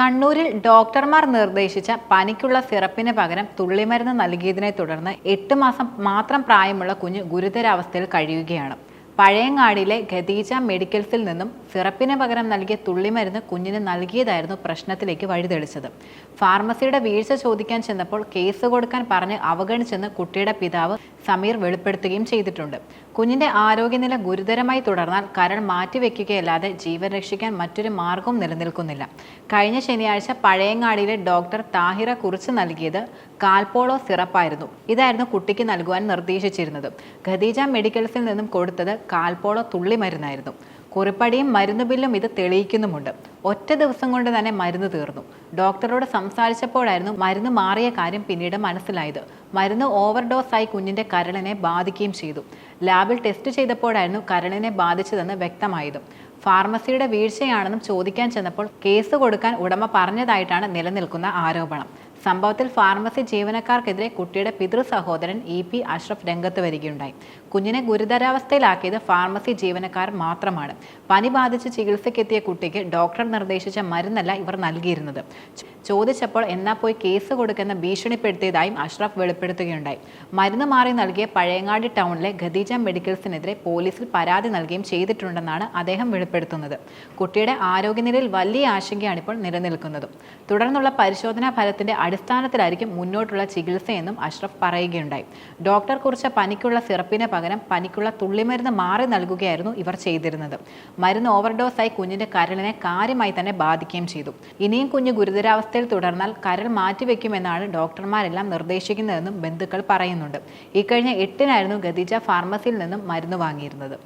കണ്ണൂരിൽ ഡോക്ടർമാർ നിർദ്ദേശിച്ച പനിക്കുള്ള സിറപ്പിന് പകരം തുള്ളിമരുന്ന് നൽകിയതിനെ തുടർന്ന് എട്ട് മാസം മാത്രം പ്രായമുള്ള കുഞ്ഞ് ഗുരുതരാവസ്ഥയിൽ കഴിയുകയാണ്. പഴയങ്ങാടിയിലെ ഖദീജ മെഡിക്കൽസിൽ നിന്നും സിറപ്പിന് പകരം നൽകിയ തുള്ളിമരുന്ന് കുഞ്ഞിന് നൽകിയതായിരുന്നു പ്രശ്നത്തിലേക്ക് വഴിതെളിച്ചത്. ഫാർമസിയുടെ വീഴ്ച ചോദിക്കാൻ ചെന്നപ്പോൾ കേസ് കൊടുക്കാൻ പറഞ്ഞ് അവഗണിച്ചെന്ന് കുട്ടിയുടെ പിതാവ് സമീർ വെളിപ്പെടുത്തുകയും ചെയ്തിട്ടുണ്ട്. കുഞ്ഞിന്റെ ആരോഗ്യനില ഗുരുതരമായി തുടർന്നാൽ കരൾ മാറ്റിവെക്കുകയല്ലാതെ ജീവൻ രക്ഷിക്കാൻ മറ്റൊരു മാർഗവും നിലനിൽക്കുന്നില്ല. കഴിഞ്ഞ ശനിയാഴ്ച പഴയങ്ങാടിയിലെ ഡോക്ടർ താഹിറ കുറിച്ച് നൽകിയത് കാൽപോളോ സിറപ്പായിരുന്നു. ഇതായിരുന്നു കുട്ടിക്ക് നൽകുവാൻ നിർദ്ദേശിച്ചിരുന്നത്. ഖദീജ മെഡിക്കൽസിൽ നിന്നും കൊടുത്തത് കാൽപോളോ തുള്ളി മരുന്നായിരുന്നു. കുറിപ്പടിയും മരുന്ന് ബില്ലും ഇത് തെളിയിക്കുന്നുമുണ്ട്. ഒറ്റ ദിവസം കൊണ്ട് തന്നെ മരുന്ന് തീർന്നു. ഡോക്ടറോട് സംസാരിച്ചപ്പോഴായിരുന്നു മരുന്ന് മാറിയ കാര്യം പിന്നീട് മനസ്സിലായത്. മരുന്ന് ഓവർഡോസ് ആയി കുഞ്ഞിന്റെ കരളിനെ ബാധിക്കുകയും ചെയ്തു. ലാബിൽ ടെസ്റ്റ് ചെയ്തപ്പോഴായിരുന്നു കരളിനെ ബാധിച്ചതെന്ന് വ്യക്തമായതും. ഫാർമസിയുടെ വീഴ്ചയാണെന്നും ചോദിക്കാൻ ചെന്നപ്പോൾ കേസ് കൊടുക്കാൻ ഉടമ പറഞ്ഞതായിട്ടാണ് നിലനിൽക്കുന്ന ആരോപണം. സംഭവത്തിൽ ഫാർമസി ജീവനക്കാർക്കെതിരെ കുട്ടിയുടെ പിതൃ സഹോദരൻ ഇ പി അഷ്റഫ് രംഗത്ത് വരികയുണ്ടായി. കുഞ്ഞിനെ ഗുരുതരാവസ്ഥയിലാക്കിയത് ഫാർമസി ജീവനക്കാർ മാത്രമാണ്. പനി ബാധിച്ച് ചികിത്സയ്ക്കെത്തിയ കുട്ടിക്ക് ഡോക്ടർ നിർദ്ദേശിച്ച മരുന്നല്ല ഇവർ നൽകിയിരുന്നത്. ചോദിച്ചപ്പോൾ എന്നാ പോയി കേസ് കൊടുക്കുന്ന ഭീഷണിപ്പെടുത്തിയതായും അഷ്റഫ് വെളിപ്പെടുത്തുകയുണ്ടായി. മരുന്ന് മാറി നൽകിയ പഴയങ്ങാടി ടൗണിലെ ഖദീജ മെഡിക്കൽസിനെതിരെ പോലീസിൽ പരാതി നൽകുകയും ചെയ്തിട്ടുണ്ടെന്നാണ് അദ്ദേഹം വെളിപ്പെടുത്തുന്നത്. കുട്ടിയുടെ ആരോഗ്യനിലയിൽ വലിയ ആശങ്കയാണ് ഇപ്പോൾ നിലനിൽക്കുന്നത്. തുടർന്നുള്ള പരിശോധനാ ഫലത്തിന്റെ അടിസ്ഥാനത്തിലായിരിക്കും മുന്നോട്ടുള്ള ചികിത്സയെന്നും അഷ്റഫ് പറയുകയുണ്ടായി. ഡോക്ടർ കുറിച്ച പനിക്കുള്ള സിറപ്പിന് പകരം പനിക്കുള്ള തുള്ളിമരുന്ന് മാറി നൽകുകയായിരുന്നു ഇവർ ചെയ്തിരുന്നത്. മരുന്ന് ഓവർഡോസായി കുഞ്ഞിന്റെ കരളിനെ കാര്യമായി തന്നെ ബാധിക്കുകയും ചെയ്തു. ഇനിയും കുഞ്ഞ് ഗുരുതരാവസ്ഥയിൽ തുടർന്നാൽ കരൾ മാറ്റിവെക്കുമെന്നാണ് ഡോക്ടർമാരെല്ലാം നിർദ്ദേശിക്കുന്നതെന്നും ബന്ധുക്കൾ പറയുന്നുണ്ട്. ഇക്കഴിഞ്ഞ എട്ടിനായിരുന്നു ഖദീജ ഫാർമസിയിൽ നിന്നും മരുന്ന് വാങ്ങിയിരുന്നത്.